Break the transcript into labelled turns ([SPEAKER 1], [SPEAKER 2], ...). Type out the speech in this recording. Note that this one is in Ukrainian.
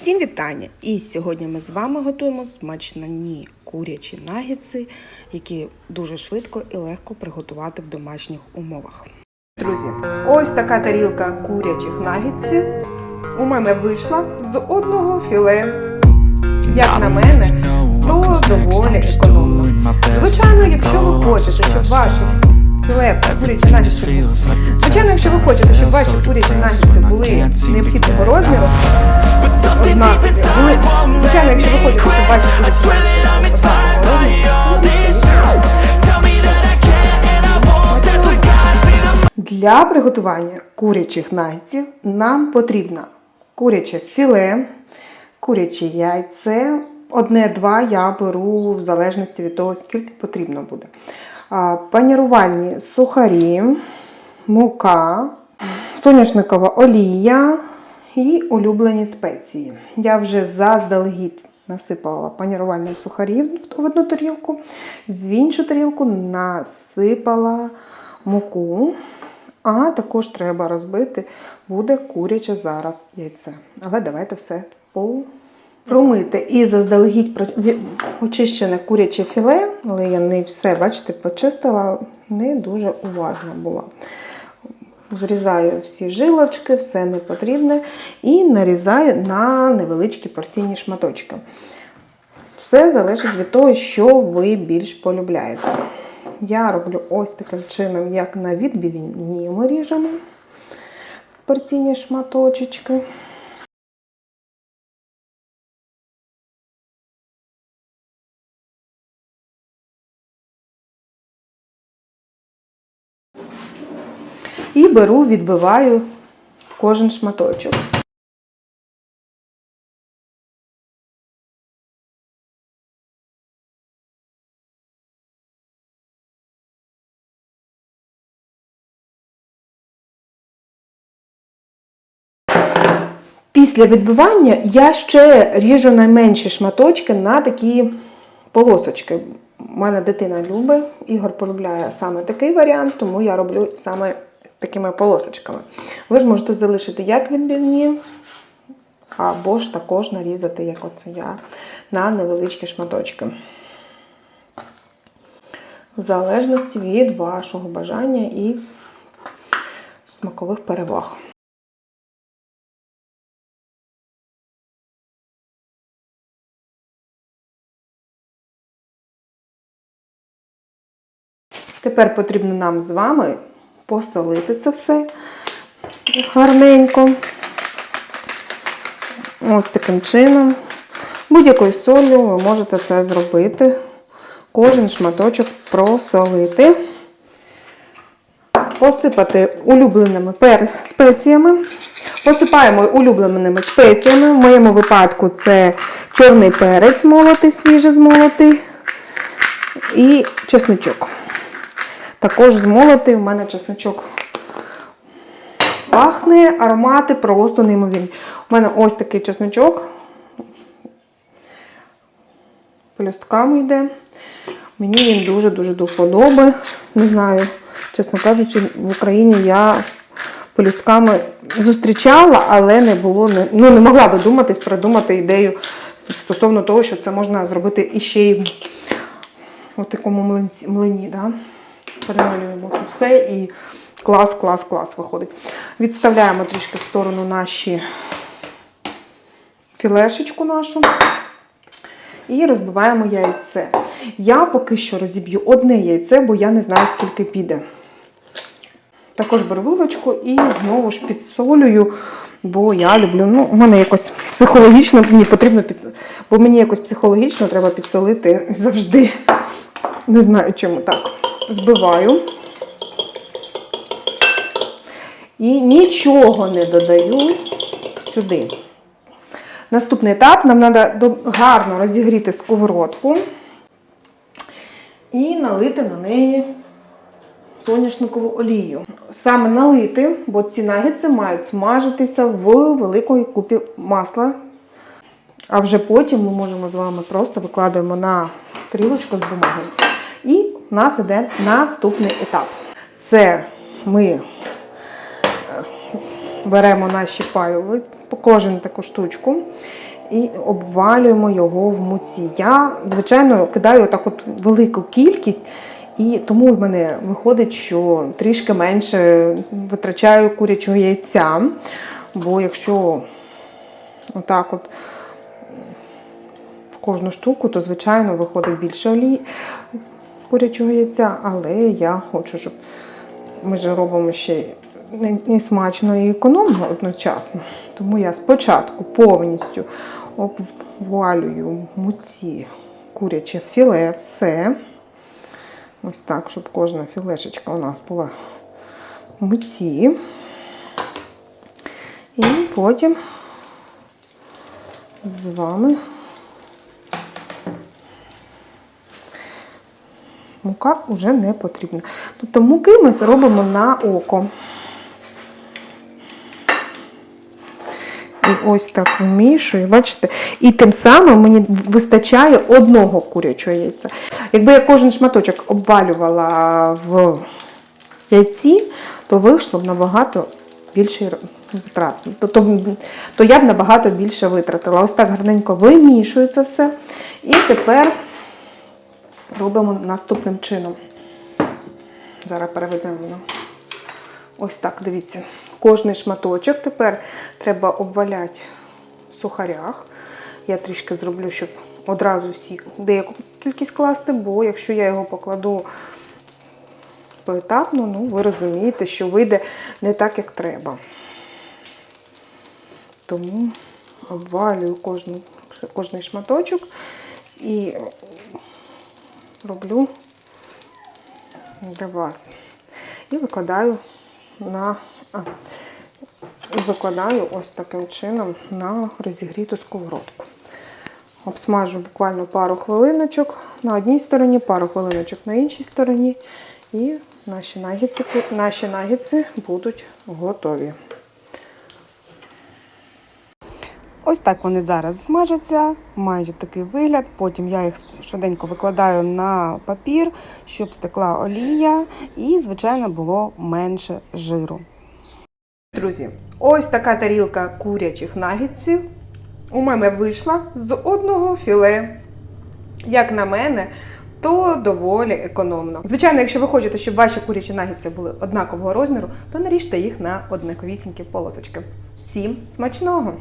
[SPEAKER 1] Всім вітання! І сьогодні ми з вами готуємо смачні курячі нагідси, які дуже швидко і легко приготувати в домашніх умовах. Друзі, ось така тарілка курячих нагідсів у мене вийшла з одного філе. Як на мене, то доволі економно. Звичайно, якщо ви хочете, щоб ваші нагідси Звичайно, якщо ви хочете, щоб ваші курячі нагідси були необхідного розміру, Для приготування курячих нагідсів нам потрібно куряче філе, куряче яйце. Одне-два я беру в залежності від того, скільки потрібно буде. Панірувальні сухарі, мука, соняшникова олія і улюблені спеції. Я вже заздалегідь насипала панірувальні сухарі в одну тарілку, в іншу тарілку насипала муку. А також треба розбити, буде куряче зараз яйце. Але давайте все по промити і заздалегідь очищене куряче філе, але я не все, бачите, почистила, не дуже уважна була. Зрізаю всі жилочки, все непотрібне, і нарізаю на невеличкі порційні шматочки. Все залежить від того, що ви більш полюбляєте. Я роблю ось таким чином, як на відбівні ми ріжемо порційні шматочечки. Беру, відбиваю кожен шматочок. Після відбивання я ще ріжу найменші шматочки на такі полосочки. У мене дитина любить, Ігор полюбляє саме такий варіант, тому я роблю саме такими полосочками. Ви ж можете залишити як відбивні, або ж також нарізати, як оце я, на невеличкі шматочки. В залежності від вашого бажання і смакових переваг. Тепер потрібно нам з вами посолити це все гарненько. Ось таким чином. Будь-якою солью ви можете це зробити. Кожен шматочок просолити. Посипати улюбленими спеціями. Посипаємо улюбленими спеціями. В моєму випадку це чорний перець молотий, свіже змолотий і чесничок. Також змолотий, у мене чесночок пахне, аромати просто неймовірні. У мене ось такий чесночок. Пелюстками йде. Мені він дуже-дуже до вподоби. Не знаю, чесно кажучи, в Україні я пелюстками зустрічала, але не було, ну, не могла додуматись, придумати ідею стосовно того, що це можна зробити іще й в такому млинці, млині. Да? Перемалюємо це все і клас, клас, клас виходить. Відставляємо трішки в сторону наші філешечку нашу. І розбиваємо яйце. Я поки що розіб'ю одне яйце, бо я не знаю, скільки піде. Також беру вилочку і знову ж підсолюю, бо я люблю, ну, у мене якось психологічно мені потрібно під... бо мені якось психологічно треба підсолити завжди. Не знаю чому так. Збиваю. І нічого не додаю сюди. Наступний етап нам треба гарно розігріти сковородку і налити на неї соняшникову олію. Саме налити, бо ці нагідці мають смажитися в великої купі масла. А вже потім ми можемо з вами просто викладаємо на тарілочку з бумагою. В нас іде наступний етап. Це ми е, беремо наші пайло- кожен таку штучку і обвалюємо його в муці. Я, звичайно, кидаю так от велику кількість, і тому в мене виходить, що трішки менше витрачаю курячого яйця. Бо якщо отак от в кожну штуку, то, звичайно, виходить більше олії курячого яйця, але я хочу, щоб ми ж робимо ще не смачно і економно одночасно. Тому я спочатку повністю обвалюю муці куряче філе, все. Ось так, щоб кожна філешечка у нас була в муці. І потім з вами мука вже не потрібна. Тобто муки ми зробимо на око. І ось так вмішую, бачите? І тим самим мені вистачає одного курячого яйця. Якби я кожен шматочок обвалювала в яйці, то вийшло б набагато більше витрат. То, то, то я б набагато більше витратила. Ось так гарненько вимішую це все. І тепер робимо наступним чином. Зараз переведемо. Ось так, дивіться. Кожний шматочок тепер треба обваляти в сухарях. Я трішки зроблю, щоб одразу всі деяку кількість класти, бо якщо я його покладу поетапно, ну ви розумієте, що вийде не так, як треба. Тому обвалюю кожну, кожний шматочок і роблю для вас. І викладаю на викладаю ось таким чином на розігріту сковородку. Обсмажу буквально пару хвилиночок на одній стороні, пару хвилиночок на іншій стороні, і наші нагідці, наші нагідці будуть готові. Ось так вони зараз смажаться, мають такий вигляд. Потім я їх швиденько викладаю на папір, щоб стекла олія і, звичайно, було менше жиру. Друзі, ось така тарілка курячих нагідців у мене вийшла з одного філе. Як на мене, то доволі економно. Звичайно, якщо ви хочете, щоб ваші курячі нагідці були однакового розміру, то наріжте їх на однаковісінькі полосочки. Всім смачного!